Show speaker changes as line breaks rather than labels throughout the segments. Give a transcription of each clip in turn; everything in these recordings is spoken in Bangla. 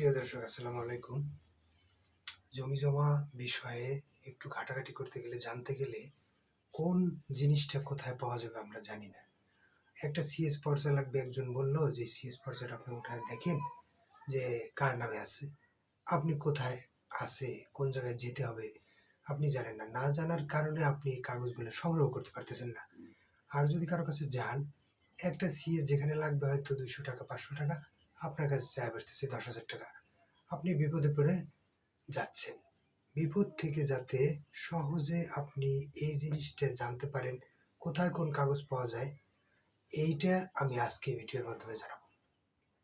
প্রিয় দর্শক, আসসালামু আলাইকুম। জমি জমা বিষয়ে একটু ঘাটাঘাটি করতে গেলে, জানতে গেলে কোন জিনিসটা কোথায় পাওয়া যাবে আমরা জানি না। একটা সিএস পর্চা লাগবে, একজন বলল যে সিএস পর্চাটা আপনি উঠায় দেখেন যে কার নামে আছে। আপনি কোথায় আছে, কোন জায়গায় যেতে হবে, আপনি জানেন না। না জানার কারণে আপনি এই কাগজগুলো সংগ্রহ করতে পারতেছেন না। আর যদি কারও কাছে যান, একটা সিএস যেখানে লাগবে হয়তো দুইশো টাকা, পাঁচশো টাকা আপনার কাছে চায় বসতেছে দশ হাজার টাকা। আপনি বিপদে পড়ে যাচ্ছেন। বিপদ থেকে যাতে সহজে আপনি এই জিনিসটা জানতে পারেন, কোথায় কোন কাগজ পাওয়া যায়, এইটা আমি আজকে ভিডিওর মাধ্যমে জানাব।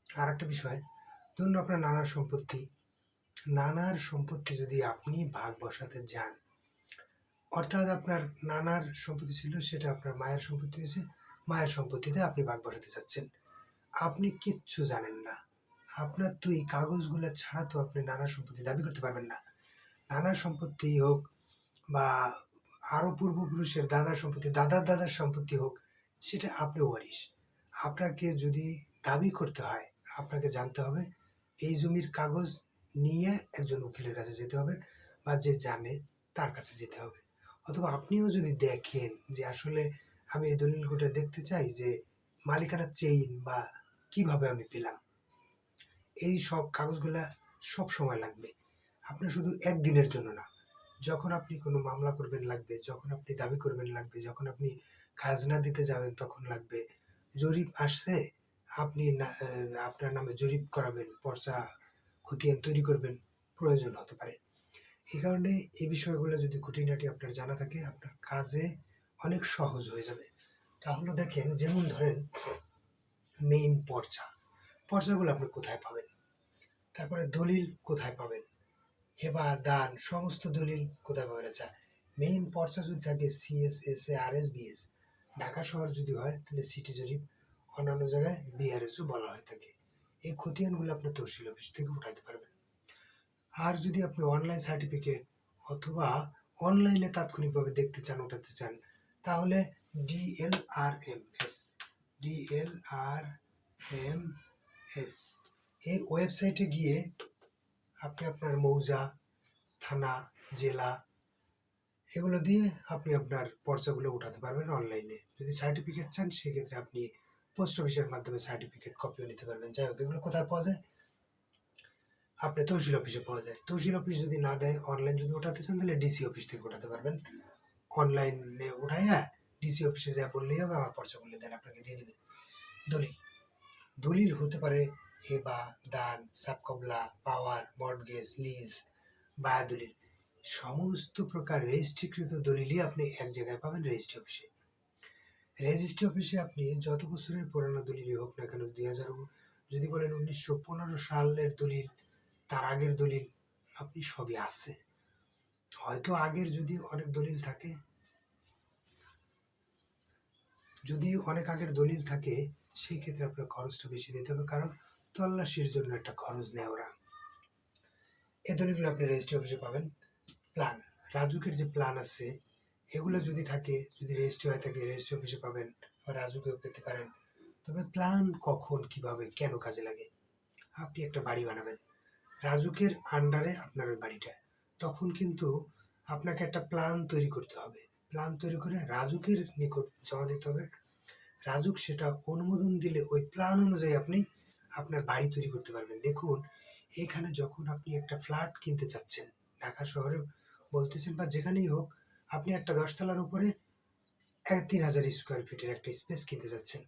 আর একটা বিষয়, ধরুন আপনার নানার সম্পত্তি। নানার সম্পত্তি যদি আপনি ভাগ বসাতে যান, অর্থাৎ আপনার নানার সম্পত্তি ছিল, সেটা আপনার মায়ের সম্পত্তি হয়েছে, মায়ের সম্পত্তিতে আপনি ভাগ বসাতে চাচ্ছেন আপনি কিচ্ছু জানেন না। আপনার তো এই কাগজগুলো ছাড়া তো আপনি নানা সম্পত্তি দাবি করতে পারবেন না। নানা সম্পত্তি হোক বা আরও পূর্বপুরুষের দাদার সম্পত্তি, দাদার দাদার সম্পত্তি হোক, সেটা আপনি ওয়ারিশ। আপনাকে যদি দাবি করতে হয়, আপনাকে জানতে হবে, এই জমির কাগজ নিয়ে একজন উকিলের কাছে যেতে হবে বা যে জানে তার কাছে যেতে হবে। অথবা আপনিও যদি দেখেন যে আসলে আমি এই দলিলগুলো দেখতে চাই যে মালিকানা চেইন বা কীভাবে আমি পেলাম? এই সব কাগজগুলা সব সময় লাগবে। আপনার শুধু একদিনের জন্য না, যখন আপনি কোনো মামলা করবেন লাগবে, যখন আপনি দাবি করবেন লাগবে, যখন আপনি খাজনা দিতে যাবেন তখন লাগবে। জরিপ আসছে, আপনি আপনার নামে জরিপ করাবেন, পর্চা, খতিয়ান তৈরি করবেন, প্রয়োজন হতে পারে। এই কারণে এই বিষয়গুলো যদি খুঁটিনাটি আপনার জানা থাকে, আপনার কাজে অনেক সহজ হয়ে যাবে। তাহলে দেখেন, যেমন ধরেন মেইন পর্চা। পর্চাগুলো আপনি কোথায় পাবেন? তারপরে দলিল কোথায় পাবেন? হেবা, দান, সমস্ত দলিল কোথায় পাবেন? আচ্ছা মেইন পর্চা যদি থাকে CS S A R S BS Dhaka শহর যদি হয়, তাহলে সিটি জরিপ, অন্যান্য জায়গায় বিআরএসও বলা হয়ে থাকে। এই খতিয়ানগুলো আপনার তহসিল অফিস থেকে উঠাতে পারবেন। আর যদি আপনি অনলাইন সার্টিফিকেট অথবা অনলাইনে তাৎক্ষণিকভাবে দেখতে চান ওঠাতে চান, তাহলে ডিএলআরএমএস ডিএলআর এম এস এই ওয়েবসাইটে গিয়ে আপনি আপনার মৌজা, থানা, জেলা, এগুলো দিয়ে আপনি আপনার পর্চাগুলো উঠাতে পারবেন অনলাইনে যদি সার্টিফিকেট চান, সেক্ষেত্রে আপনি পোস্ট অফিসের মাধ্যমে সার্টিফিকেট কপিও নিতে পারবেন। যাই হোক, এগুলো কোথায় পাওয়া যায়? আপনি তহসিল অফিসে পাওয়া যায়। তহসিল অফিস যদি না দেয় অনলাইন যদি ওঠাতে চান, তাহলে ডিসি অফিস থেকে ওঠাতে পারবেন। অনলাইনে উঠাইয়া ডিসি অফিসে যা বললেই হবে, আমার পর্চাগুলো দেন, আপনাকে দিয়ে দেবে। দলিল। দলিল হতে পারে হেবা, দান সাবকবলা পাওয়ার, মর্টগেজ, লিজ বা দলিল। সমস্ত প্রকার রেজিস্ট্রিকৃত দলিলই আপনি এক জায়গায় পাবেন রেজিস্ট্রি অফিসে। রেজিস্ট্রি অফিসে আপনি যত বছরের পুরানো দলিলই হোক না কেন, দুই হাজার যদি বলেন উনিশশো পনেরো সালের দলিল, তার আগের দলিল, আপনি সবই আছে। হয়তো আগের যদি অনেক দলিল থাকে যদি অনেক আগের দলিল থাকে, সেই ক্ষেত্রে আপনার খরচটা বেশি দিতে হবে, কারণ তল্লাশির জন্য একটা খরচ নেয় ওরা। এই দলিলগুলো আপনি রেজিস্ট্রি অফিসে পাবেন। প্ল্যান, রাজুকের যে প্ল্যান আছে, এগুলো যদি থাকে, যদি রেজিস্ট্রি হয়ে থাকে, রেজিস্ট্রি অফিসে পাবেন বা রাজুকেও পেতে পারেন। তবে প্ল্যান কখন, কীভাবে, কেন কাজে লাগে? আপনি একটা বাড়ি বানাবেন। রাজুকের আন্ডারে আপনার ওই বাড়িটা। তখন কিন্তু আপনাকে একটা প্ল্যান তৈরি করতে হবে। প্ল্যান তৈরি করে রাজুকের নিকট জমা দিতে হবে। রাজুক সেটা অনুমোদন দিলে ওই প্ল্যান অনুযায়ী আপনি আপনার বাড়ি তৈরি করতে পারবেন। দেখুন, এখানে যখন আপনি একটা ফ্ল্যাট কিনতে চাচ্ছেন, ঢাকা শহরে বলতেছেন বা যেখানেই হোক, আপনি একটা দশতলার উপরে এক তিন হাজার স্কোয়ার ফিটের একটা স্পেস কিনতে চাচ্ছেন।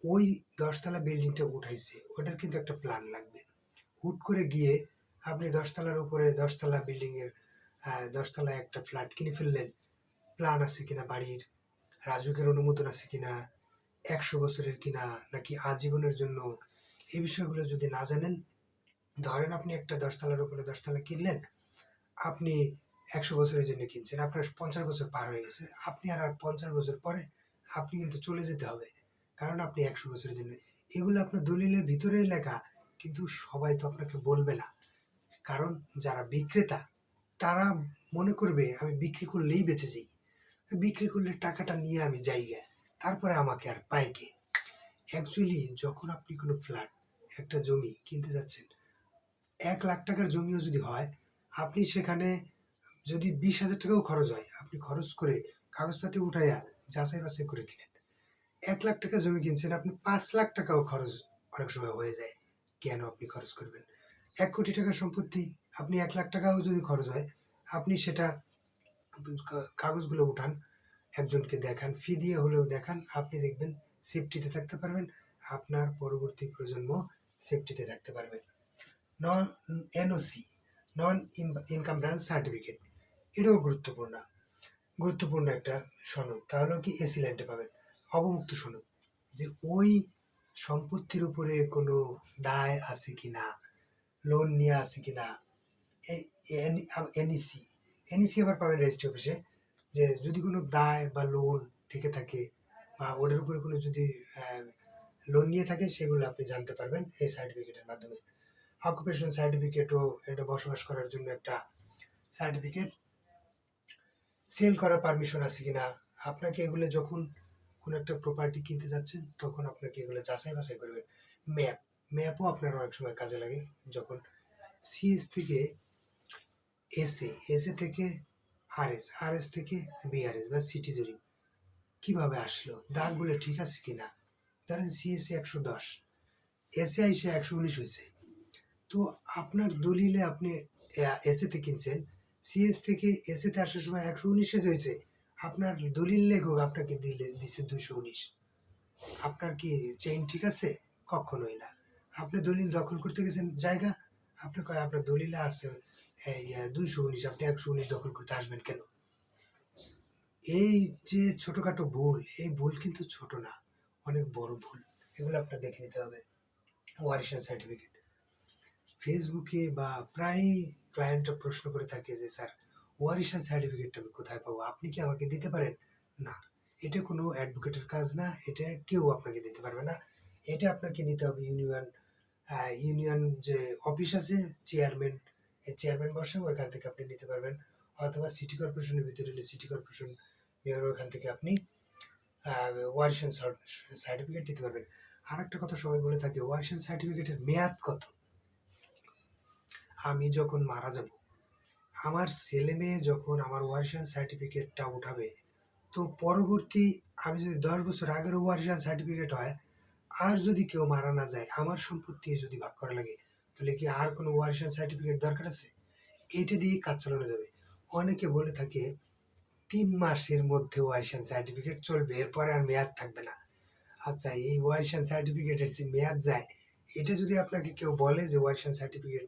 ওই দশতলা বিল্ডিংটা উঠাইছে, ওটার কিন্তু একটা প্ল্যান লাগবে। হুট করে গিয়ে আপনি দশতলার উপরে দশতলা বিল্ডিংয়ের দশতলায় একটা ফ্ল্যাট কিনে ফেললেন প্ল্যান আছে কিনা বাড়ির? রাজুকের অনুমোদন আছে কিনা? একশো বছরের কিনা? নাকি আজীবনের জন্য? এই বিষয়গুলো যদি না জানেন, ধরেন আপনি একটা দশতলার উপরে দশতলা কিনলেন, আপনি একশো বছরের জন্য কিনছেন, আপনার পঞ্চাশ বছর পার হয়ে গেছে, আপনি আর আর পঞ্চাশ বছর পরে আপনি কিন্তু চলে যেতে হবে, কারণ আপনি একশো বছরের জন্য। এগুলো আপনার দলিলের ভিতরেই লেখা, কিন্তু সবাই তো আপনাকে বলবে না। কারণ যারা বিক্রেতা, তারা মনে করবে, আমি বিক্রি করলেই বেঁচে যাই। বিক্রি করলে টাকাটা নিয়ে আমি যাই গে। তারপরে আমাকে আর পাই কে? অ্যাকচুয়ালি যখন আপনি কোনো ফ্ল্যাট একটা জমি কিনতে যাচ্ছেন, এক লাখ টাকার জমিও যদি হয়, আপনি সেখানে যদি বিশ হাজার টাকাও খরচ হয়, আপনি খরচ করে কাগজপাতি উঠাইয়া যাচাই বাছাই করে কিনেন। এক লাখ টাকা জমি কিনছেন, আপনি পাঁচ লাখ টাকাও খরচ অনেক সময় হয়ে যায়, কেন আপনি খরচ করবেন? এক কোটি টাকার সম্পত্তি, আপনি এক লাখ টাকাও যদি খরচ হয়, আপনি সেটা কাগজগুলো উঠান, একজনকে দেখান ফি দিয়ে হলেও দেখান, আপনি দেখবেন সেফটিতে থাকতে পারবেন, আপনার পরবর্তী প্রজন্ম সেফটিতে থাকতে পারবে। Non NOC non income branch certificate এটাও গুরুত্বপূর্ণ। গুরুত্বপূর্ণ একটা সনদ তাহলে কি এসি ল্যান্ডে পাবেন, অবমুক্ত সনদ, যে ওই সম্পত্তির উপরে কোনো দায় আছে কি না লোন নিয়ে আছে কি না এনইসি এনইসি আবার পাবেন রেজিস্ট্রি অফিসে, যে যদি কোনো দায় বা লোন থেকে থাকে বা ওটার উপরে কোনো যদি লোন নিয়ে থাকে, সেগুলো আপনি জানতে পারবেন এই সার্টিফিকেটের মাধ্যমে। অকুপেশন সার্টিফিকেটও এটা বসবাস করার জন্য একটা সার্টিফিকেট সেল করার পারমিশন আছে কিনা? আপনাকে এগুলো যখন কোনো একটা প্রপার্টি কিনতে যাচ্ছেন, তখন আপনাকে এগুলো যাচাই বাছাই করবেন। ম্যাপ ম্যাপও আপনার অনেক সময় কাজে লাগে, যখন সিএস থেকে এসএ এসএ থেকে আরএস আরএস থেকে বিআরএস বা সিটি জরিপ কীভাবে আসলো? দাগগুলো ঠিক আছে কি না ধরেন সিএসএ একশো দশ এসে আইসে একশো উনিশ হয়েছে। তো আপনার দলিলে আপনি এসএতে কিনছেন সিএস থেকে এসএতে আসার সময় একশো উনিশে হয়েছে। আপনার দলিল লেখক আপনাকে দিলে, দিছে দুশো উনিশ। আপনার কি চেইন ঠিক আছে? কখনোই না। আপনি দলিল দখল করতে গেছেন জায়গা? আপনি কয়, আপনার দলিলে আছে দুইশো উনিশ, আপনি একশো উনিশ দখল করতে আসবেন কেন? এই যে ছোটখাটো ভুল, এই ভুল কিন্তু ছোট না, অনেক বড় ভুল, এগুলো আপনার দেখে নিতে হবে। ওয়ারিশন সার্টিফিকেট। ফেসবুকে বা প্রায়ই ক্লায়েন্টরা প্রশ্ন করে থাকে যে, স্যার, ওয়ারিশন সার্টিফিকেটটা আমি কোথায় পাবো? আপনি কি আমাকে দিতে পারেন? না, এটা কোনো অ্যাডভোকেটের কাজ না, এটা কেউ আপনাকে দিতে পারবে না। এটা আপনাকে নিতে হবে ইউনিয়ন ইউনিয়ন যে অফিস আছে, চেয়ারম্যান চেয়ারম্যান বসে ওইখান থেকে আপনি নিতে পারবেন। অথবা সিটি কর্পোরেশনের ভিতরে হলে সিটি কর্পোরেশন মেয়র ওখান থেকে আপনি ওয়ারিশন সার্টিফিকেট নিতে পারবেন। আর একটা কথা সবাই বলে থাকে ওয়ারিশন সার্টিফিকেটের মেয়াদ কত? আমি যখন মারা যাব, আমার ছেলে মেয়ে যখন আমার ওয়ারিশন সার্টিফিকেটটা উঠাবে, তো পরবর্তী আমি যদি দশ বছর আগের ওয়ারিশন সার্টিফিকেট হয়, আর যদি কেউ মারা না যায়, আমার সম্পত্তি যদি ভাগ করা লাগে তাহলে কি আর কোনো ওয়ারিশন সার্টিফিকেট দরকার আছে? এইটা দিয়ে কাজ চালানো যাবে। অনেকে বলে থাকে, তিন মাসের মধ্যে ওয়ারিশন সার্টিফিকেট চলবে, এরপরে আর মেয়াদ থাকবে না। আচ্ছা এই ওয়ারিশন সার্টিফিকেটের যে মেয়াদ যায়, এটা যদি আপনাকে কেউ বলে যে ওয়ারিশন সার্টিফিকেট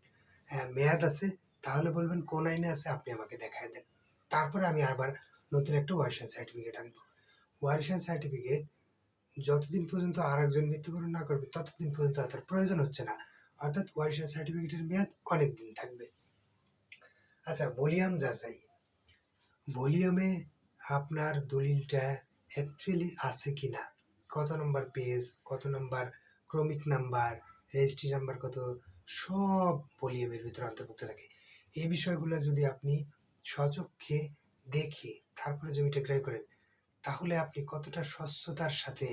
হ্যাঁ মেয়াদ আছে, তাহলে বলবেন, কোন আইনে আছে, আপনি আমাকে দেখায় দেন। তারপরে আমি আবার নতুন একটা ওয়ারিশন সার্টিফিকেট আনব। ওয়ারিশন সার্টিফিকেট যতদিন পর্যন্ত আর একজন মৃত্যুবরণ না করবে, ততদিন পর্যন্ত তার প্রয়োজন হচ্ছে না। অর্থাৎ ওয়ারিশন সার্টিফিকেটের মেয়াদ অনেক দিন থাকবে। আচ্ছা ভলিউম যাচাই। ভলিউমে আপনার দলিলটা অ্যাকচুয়ালি আছে কি না কত নম্বর পেজ কত নম্বর ক্রমিক নাম্বার রেজিস্ট্রি নাম্বার কত? সব ভলিউমের ভিতরে অন্তর্ভুক্ত থাকে। এই বিষয়গুলো যদি আপনি সচক্ষে দেখে তারপরে জমিটা ক্রয় করেন, তাহলে আপনি কতটা স্বচ্ছতার সাথে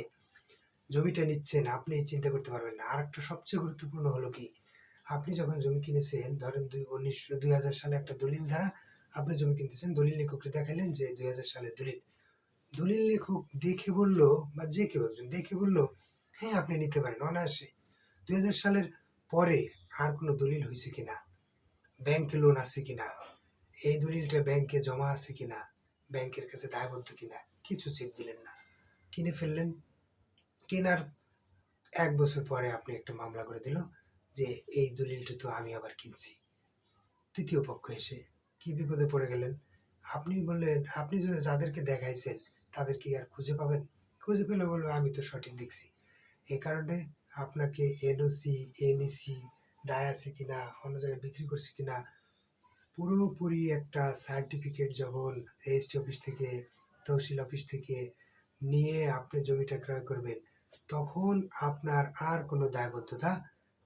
জমিটা নিচ্ছেন, আপনি চিন্তা করতে পারবেন না। আর একটা সবচেয়ে গুরুত্বপূর্ণ হলো কি, আপনি যখন জমি কিনেছেন, ধরেন দুই উনিশশো দুই হাজার সালে একটা দলিল দ্বারা আপনি জমি কিনতেছেন, দলিল লেখককে দেখাইলেন যে দুই হাজার সালের দলিল। দলিল লেখক দেখে বলল, বা যে কেউ একজন দেখে বলল হ্যাঁ আপনি নিতে পারেন, অনায়াসে। দুই হাজার সালের পরে আর কোনো দলিল হয়েছে কিনা? ব্যাংকে লোন আছে কিনা? এই দলিলটা ব্যাংকে জমা আছে কিনা? ব্যাংকের কাছে দায়বদ্ধ কিনা? কিছু চেক দিলেন না। কিনে ফেললেন কেনার এক বছর পরে আপনি একটা মামলা করে দিল যে এই দলিলটা তো আমি আবার কিনছি। তৃতীয় পক্ষ এসে কি বিপদে পড়ে গেলেন? আপনি বললেন, আপনি যদি যাদেরকে দেখাইছেন, তাদের কি আর খুঁজে পাবেন? খুঁজে পেলে বলবে, আমি তো সঠিক দেখছি। এই কারণে আপনাকে এনওসি এনইসি দায় আছে কিনা, অন্য জায়গায় বিক্রি করছি কিনা, পুরোপুরি একটা সার্টিফিকেট যখন রেজিস্ট্রি অফিস থেকে, তহসিল অফিস থেকে নিয়ে আপনি জমিটা ক্রয় করবেন তখন আপনার আর কোনো দায়বদ্ধতা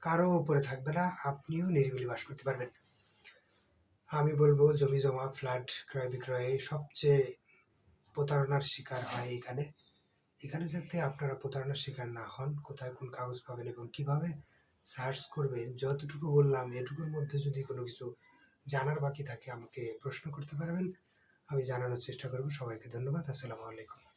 কারও উপরে থাকবে না, আপনিও নিরিবিলি বাস করতে পারবেন। আমি বলব, জমি, জমা, ফ্ল্যাট, ক্রয় বিক্রয়ে সবচেয়ে প্রতারণার শিকার হয় এখানে এখানে যাতে আপনারা প্রতারণার শিকার না হন, কোথায় কোন কাগজ পাবেন এবং কীভাবে সার্চ করবেন, যতটুকু বললাম, এটুকুর মধ্যে যদি কোনো কিছু জানার বাকি থাকে, আমাকে প্রশ্ন করতে পারবেন। আমি জানানোর চেষ্টা করব। সবাইকে ধন্যবাদ। আসসালামু আলাইকুম।